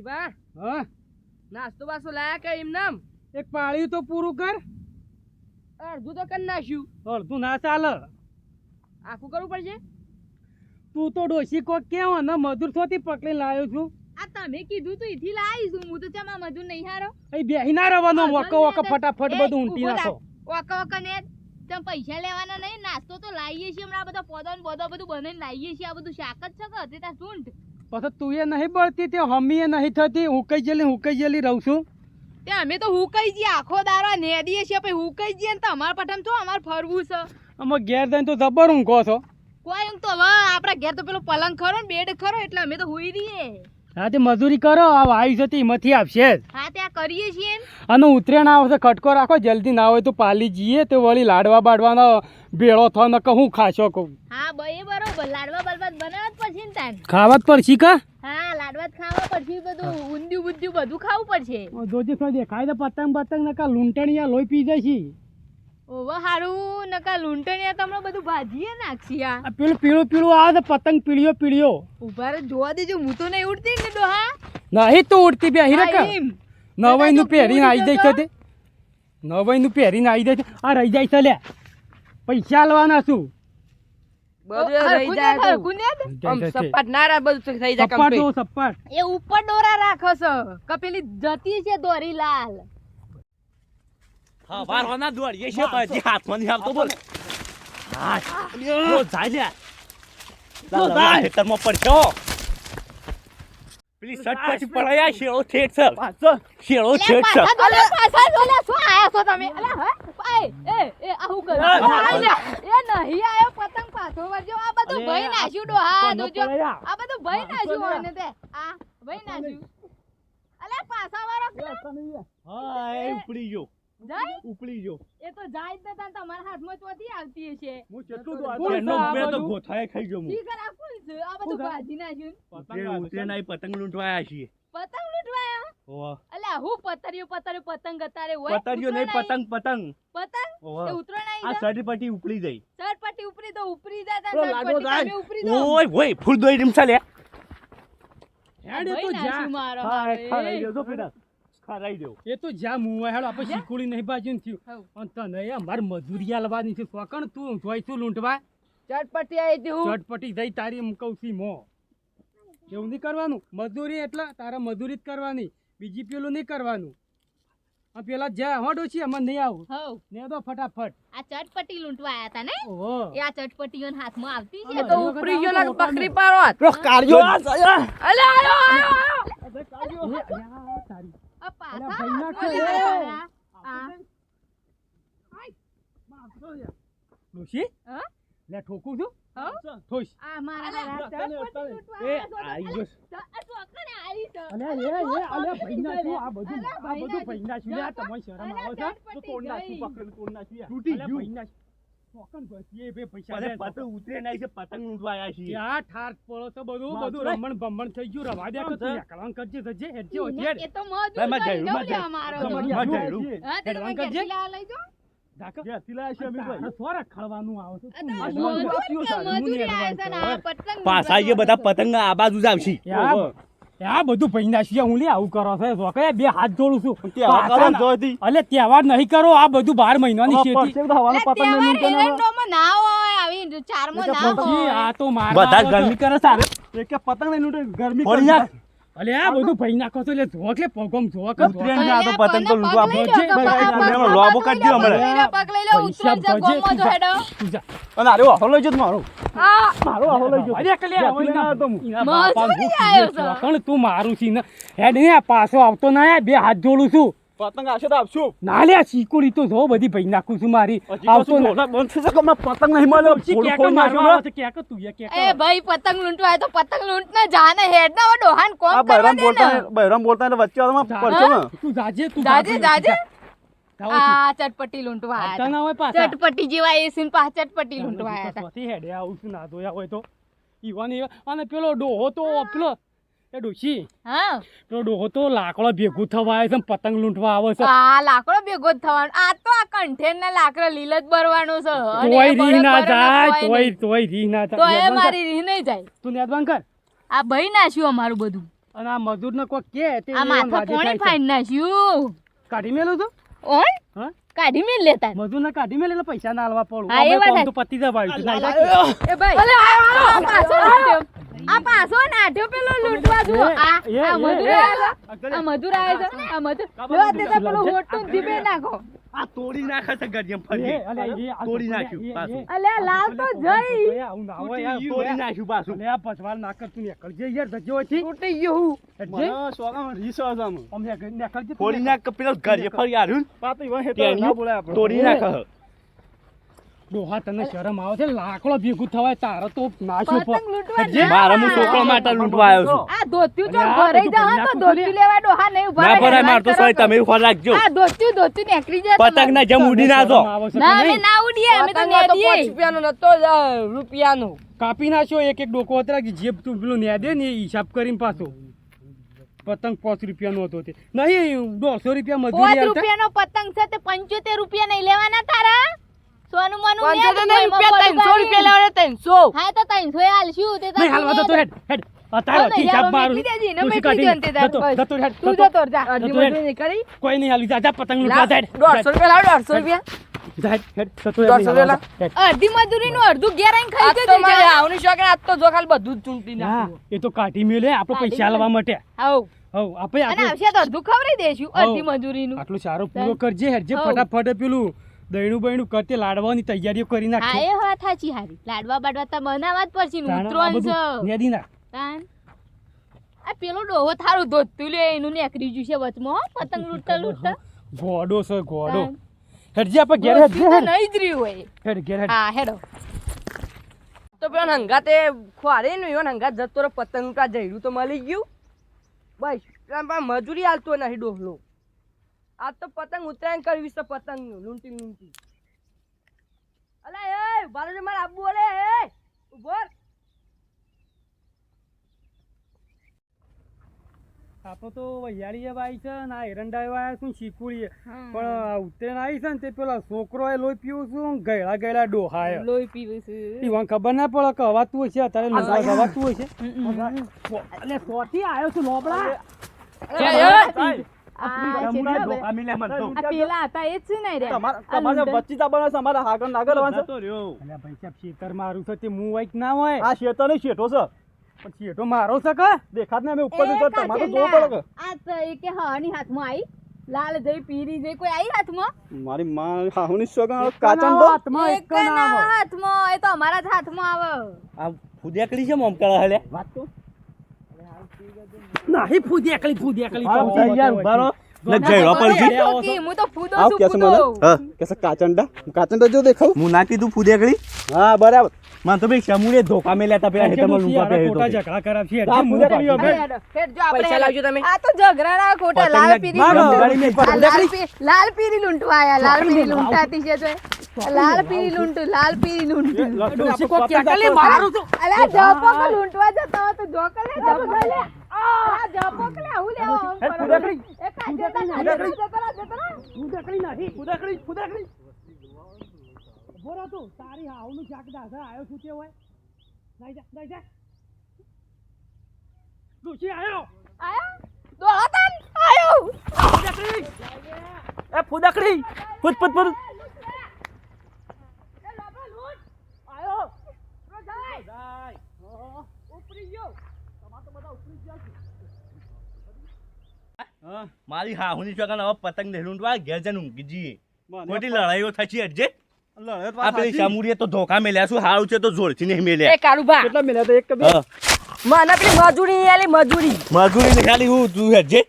ડોશીબા હા. નાસ્તો બાસ્તો લાયા કે એમ નામ એક પાળ્યું તો પૂરું કર. અડધું તો કરી નાખ્યું. અડધું ના ચાલે. આખું કરવું પડશે? તું તો ડોશી કોક કેવો ને મધુર થોતી પકડી લાયો છું. આ તમે કીધું તું ઈથી લાવીશું હું તો ચમા મધુર નહીં હારો. અહીં બેહી ના રહેવાનો વકો વકો ફટાફટ બધું ઊંટી નાખો. ઓકા ઓકા ને તમે પૈસા લેવાના નહીં નાસ્તો તો લાવીએ છીએ હમણાં આ બધા પોદો ને બોદો બધું બનાવીને લાવીએ છીએ. આ બધું શાક જ છે કે તે ત્યાં પછી તું એ નહીં બળતી તે હમી એ નહીં થતી હુકાઈ જેલી હુકાઈ જેલી રહું છું. તે અમે તો હુકાઈ જઈએ આખો દારો નેદીએ છીએ પછી હુકાઈ જઈએ ને તમારા પઠામ છો અમારે ફરવું છે. અમે ઘેર જઈને તો જબર ઊંઘો છો. કોઈ એમ તો હવે આપણા ઘેર તો પેલો પલંગ ખરો ને બેડ ખરો એટલે અમે તો હુઈ રહીએ. હા તે મજૂરી કરો આ વાયુ છે તે એમાંથી આપશે જ. હા ત્યાં કરીએ છીએ. અને ઉતરેણ આવશે ખટકો રાખો જલ્દી ના હોય તો પાલી જઈએ તો વળી લાડવા બાડવાનો ભેળો થો ન કહું ખાશો કહું. હા બ- બરોબર. લાડવા બલવા બનાવત પછી ને તાન. ખાવા જ પડશે કા? હા લાડવા ખાવા પડશે બધું ઊંધિયું બુંધિયું બધું ખાવું પડશે. જોજે તો દેખાય તો પતંગ પતંગ નકા લૂંટણીયા લોહી પી જાય છે ઓવો હારું નકા લૂંટણીયા તમને બધું ભાજીએ નાખશી આ. પેલું પીળું પીળું આવે તો પતંગ પીળિયો પીળિયો ઊભા રે જોવા દેજો હું તો નહીં ઉડતી ને ડોહા નહીં તો ઉડતી બે હીરા નવાઈ નું પહેરીને આવી જાય છે તે. નવાઈ નું પહેરીને આવી જાય છે. આ રહી જાય છે લે. પૈસા લેવાના શું બધું રહી જાય. આમ સપાટ નારા બધું થઈ જાય સપાટ સપાટ. એ ઉપર દોરા રાખો છો. કપેલી જતી છે દોરી લાલ હા બાર હોના દોડીએ છે પછી હાથમાં નહીં આવતો બોલ. હા લો જાય લે જાય. હેતરમાં પડશો. પેલી સટ પછી પડાયા શેળો ઠેઠ છે. શેળો ઠેઠ છે. પાછા પાછા દોરા, શું આયા છો તમે? અલ્યા, હે? એ, એ, એ, આ હું કરું? એ, નહીં આયો પતંગ પાછો વળજો. આ બધું ભઈ નાખ્યું ડોહા, કોનો જોજો. આ બધું ભઈ નાખ્યું પડાયા? તે. આ, ભઈ નાખ્યું. અલ્યા, પાછા વાળો હા એ ઉપડી ગયો. જાય? ઉપડી જો એ તો જાય જ નતા ને તમારા હાથમાં ચોથી આવતી હશે. હું કેટલું તો આ એનો છે તો? ગોથાએ ખાઈ ગયો હું. શીખર આ કોણ છે? આ બધું? ભાજી નાખ્યું. ઉતરે ઉતરે ના પતંગ લૂંટવાયા છીએ. પતંગ લૂંટવાયા? ઓહ. અલ્યા હું પતંગિયું પતંગિયું પતંગ અતારે હોય? પતંગિયો નહીં પતંગ પતંગ. પતંગ? એ ઉતરો નઈ આ સરપટી જાય જઈ પટી ઉપડી ઉપરી તો ઉપરી જાય પેલો તાર લાડવો જાય. ઉપરી ઓય ઓય ફૂલ દોઈ રીમ ચાલે હેડે તો જા. મારો હા ખાઈ દો તો પેલા ખરાઈ દેવું એ તો જ્યાં મુવા હેડો આપણે શીખુડી નહીં બાજુ થયું. અને તને અમારે મજૂરી આલવાની છે. સોકણ તું જોઈશું લૂંટવા. ચટપટી આવી હું. ચટપટી જઈ તારી એમ કહું છું મો. એવું નહીં કરવાનું. મજૂરી એટલે તારા મજૂરી જ કરવાની. બીજી પેલું નહીં કરવાનું. આ પેલા જ્યાં હોડો છે એમાં નહીં આવું. હોઉ ને તો ફટાફટ. આ ચટપટી લૂંટવા આયા તા ને? ઓહો. એ આ ચટપટીઓ હાથમાં આવતી છે તો ઉપરી ગયો લાગે બકરી પાડો. રો કાર્યો આ અલે આયો આયો આયો તારી. ડોશી? હા? લે ઠોકું છું? ઠોઈશ. આ મારા એ, આયા છો. આઈ ગયો. અલે એ એ અલે ભઈ નાખ્યું આ બધું આ બધું ભઈ નાખ્યું યાર તમારી શરમ આવે છે તો તોડ નાખ્યું પકડીને તોડ નાખ્યું યાર. તૂટી અલ્યા, ગયું. ભઈ નાખ્યું સોકણ ગોતી પૈસા લે પતંગ ઉતરે નહીં છે પતંગ લૂંટવાયા છીએ ત્યાં ઠાર પડો તો બધું બધું રમણ ભમણ થઈ ગયું રવા દે તું છે. એકલાંગ કરજે જજે હેડજે હેડ. એ તો ભાઈ, માં જયડું, માં જયડું. અમારો માં જયડું. હા, તે તમે કરજે. લઈ. જે. આ આયા આ પાછા બધા પતંગ આ બાજુ જ આવશે આ બધું ભઈ છીએ હું લે આવું કરો છો સોકરે બે હાથ જોડું છું. તહેવાર કરો ને તહેવાર નહીં કરો આ બધું બાર મહિનાની શેતી. એટલે ના હોય આવી ચારમાં ના હોય. આ તો મારવા બધા ગરમી કરે સારે એક કે પતંગ નહીં ગરમી કરી અલે આ બધું ભઈ નાખો છો એટલે જોક લે પગમ જોક ટ્રેન ના તો પતંગ તો લૂટવા લો, લોબો પગ કાઢી દો લઈ લો, હમણાં. પગ લઈ લો, ઉતરો જા, ગોમો જો હેડો. અને અરે વાહો લઈ જો મારો. મારો વાહો લઈ જતો અરે કલ્યા, જ્યાંથી લઈને તો. હું. એના મજૂરી બાપાનું ભૂખ આવ્યો છે. છે. પણ તું મારું છી ને હેડ ને પાછો આવતો ના બે હાથ જોડું છું. પતંગ આવશે તો આપશું. ના લે ચીકુડી તો જો બધી ભઈ નાખું છું મારી. આવતો ના. બંધ કે પતંગ નહીં મળ્યો તું એ એ ભાઈ પતંગ લૂંટવા આવ્યો તો પતંગ લૂંટ ને જાને હેડ ના ડોહાન કોમ કરવા બહેરામ દે બોલતા બહેરામ વચ્ચે આવવામાં પડશે ને? તું જાજે તું જાજે, જાજે. આ ચટપટી લૂંટવા આવતા ના હોય પાછા. ચટપટી જેવા એ સીન પાછા ચટપટી લૂંટવા હતા. હેડે આવું છું ના ધોયા હોય તો. ઈવાની અને પેલો ડોહો તો પેલો એ ડોશી. હા. પેલો ડોહો તો લાકડો ભેગું થવા આવે છે ને પતંગ લૂંટવા આવે છે. આ લાકડો ભેગો જ થવાનો આ તો આ કંઠેર ના લાકડો લીલ જ ભરવાનું છે. તોય એ ના જાય તોય તોય રી ના તો થાય એ નેદવાન કર. મારી રી નહીં જાય. તું નેદવાન કર. આ ભાઈ નાખ્યું અમારું બધું. અને આ મજૂરને કોઈ કે તે આ માથા કોણે ફાઈન નાખ્યું કાઢી મેલું તો? ઓન હા કાઢી મેલ લેતા મજૂરને કાઢી મેલ એટલે પૈસા ના આલવા પડું અમે વાત કોમ તો પતી જવાયું. ના, એ ભાઈ આ પાછો નાઠ્યો આ પાછો નાઠ્યો પેલો લૂંટવા જુઓ. આ આ મધુર આ મધુર આવે છે. આ મધુર લો તે તો પેલો હોટું જીભે નાખો. આ તોડી નાખે છે ગડિયમ ફરી અલે, તોડી નાખ્યું પાછું. એ, લાવ તો જઈ. તોડી નાખ્યું પાછું. લે આ પછવાડ ના કર, તું નીકળ જે યાર, ધજ્જો હતી તૂટી ગયો. હું. સોગામાં રીસ આમાં. અમે નીકળ જે તોડી નાખ પેલો ગરજે ફરી આવ્યું પાતો ના બોલાય આપણે. તોડી નાખે. ડોહા, તને શરમ આવે છે? લાકડો ભેગું થવાય તારો તો નાશું. મારા હું છોકરો માટે લૂંટવા આવ્યો છું. આ ધોત્યું જો ભરાઈ જા તો ધોત્યું લેવા ડોહા નહીં ઊભા ના ભરાય હેરાન મારતો સોય તમે ઊભા રાખજો. આ ધોત્યું ધોત્યું નીકળી જાય પતંગ ના જેમ ઉડી ના દો ના અમે ના ઉડીએ અમે તો તો નેદીએ. રૂપિયાનો નતો રૂપિયાનો. કાપી નાખ્યો એક એક ડોકો અત્યારે કે જેબ તું પેલું દે ને હિસાબ કરીને પાછો. પતંગ પાંચ રૂપિયાનો હતો તે. નહીં દોઢસો રૂપિયા મજૂરી પાંચ રૂપિયાનો પતંગ છે તે પંચોતેર રૂપિયા નહીં લેવાના તારા? સોનું મનું પાંચસો તો નહીં, રૂપિયા ત્રણસો રૂપિયા લેવાના ત્રણસો હા તો ત્રણસો એ હાલશું તે નહીં હાલવા જતો હેડ હેડ મારું તાર બસ. જતો હેડ, તું જતો. જા અડધી. મજૂરી કોઈ નહીં હાલી જા જા પતંગ લૂંટવા જા હેડ. દોઢસો રૂપિયા લાવ દોઢસો રૂપિયા રૂપિયા જા. હેડ. અડધી અડધું ઘેર ખાઈ તો આવની શોખ આજ તો જો ખાલી બધું જ ચૂંટી હા એ તો કાઢી મેલે આપણે પૈસા મેલે. માટે. હવ આપણે આવશે તો અડધું ખવડાવી દેશું હાઉ. અડધી મજૂરીનું આટલો સારો પૂરો કરજે હેડ જે ફટાફટ પેલું દહીણું બહીણું કરતે લાડવાની તૈયારીઓ કરી હા નાખશે એ વાત સાચી હારી. લાડવા બાડવા તો બનાવવા જ પડશે ને ઉતરોન છે નેદી નાખ. તાન. આ પેલો ડોહો થારું ધોતું લે એનું નીકળી ગયું છે વચમાં પતંગ લૂટતા લૂટતા. ગોડો છે ગોડો હેડજી આપણે ઘેર હેડ. નહીં જ રહ્યું હોય. હેડ ઘેર હેડ. હા હેડો. તો પેલો હંગાતે ખોરે નું એવો હંગાત જતો પતંગ કા જઈડું તો મળી ગયું. બસ મજૂરી હાલતો નથી ડોહલો. આજ તો પતંગ ઉત્તરાયણ કરવી છે પતંગ લૂંટી લૂંટી. અલે એ ને મારે આબુ અલે એ ઊભો. આપણે તો વૈયાળી આવી છે ને આ એરંડા એવા આવ્યા શું શીકુડીએ પણ આ ઉત્તરાયણ આવી છે ને તે પેલા છોકરો એ લોહી પીવું છું ગયડા ગયડા ડોહાય લોહી પીવું છું. ઈવન ખબર ના પડે કે હવાતું હશે અત્યારે લોહી હવાતું હશે. એટલે સોથી આવ્યો છું લોબડા. પેલા હતા એ જ ને રે. તમારે તમારે વચ્ચે જવાનું છે અમારે આગળ નાગર રહેવાનું છે રહ્યો. અલ્યા ભાઈ સાહેબ શેતર મારું છે તે મું વાઈક ના હોય. આ શેતો નહીં શેઠો છે. પણ શેઠો મારો છે કે? દેખાત ને અમે ઉપર જતો તમારે તો પડે આ કે હાની હાથમાં આવી લાલ જઈ પીરી જઈ કોઈ આવી હાથમાં? મારી માં હાહુની સોગન કાચન તો? હાથમાં એક એક ના ના હાથમાં એ તો અમારા જ હાથમાં આવે. આ ફુદિયાકડી છે મોમ કરે હલે? વાત તો નહીં ફૂદી એકલી ફૂદી એકલી હા, યાર, ઊભા રહો. ને ના, જયડો ના, પડશે. ના, તો કે હું તો ફૂદો છું કેસે મને હા. કેસે કાચંડા કાચંડા જો દેખાવ હું ના કીધું ફુદિયાકડી હા બરાબર મને તો ભાઈ શમુરે ધોકા મે લેતા પેલા હેતમ લુંપા પે હેતો. ઝઘડા કરાવશે આ ફૂદે કરી હેડ, ફેર જો આપણે પૈસા લાવજો તમે આ તો ઝઘડાના ખોટા લાલ પીરી લાલ લાલ પીરી લૂંટવા આયા લાલ પીરી લૂંટાતી છે તો જપોક લે હું લેવો આમ હેડ, કરો. ફુદકડી. એ કાચેટા કાચેટા જતો રહો, જતો રહો. ફૂદકડી નથી ફૂદકડી ફૂદકડી ઊભો રહો તું તારી હાવનું શાક દાદા આયો છું તે હોય નહીં જા નહીં જા ડોશી આયો આયા? દોડો તાન. આયો. ફૂદકડી એ ફુદકડી ફૂદ ફૂદ ફૂદ એ લાબા લૂંટ. આયો. રો જાય. ઉપરી ગયો. મારી હાહુની ચોકન હવે પતંગ ને લૂંટવા ઘેર જઈને ઊંઘી જઈએ ખોટી લડાઈઓ થતી હટજે લડત આ પેલી તો ધોકા મેલ્યા શું હારું છે તો જોરથી નહીં એ મેલ્યા કાળુભા કેટલા મેલ્યા તો એક મને પેલી મજૂરી નહીં આલી મજૂરી. મજૂરી ને ખાલી હું તું હેઠજે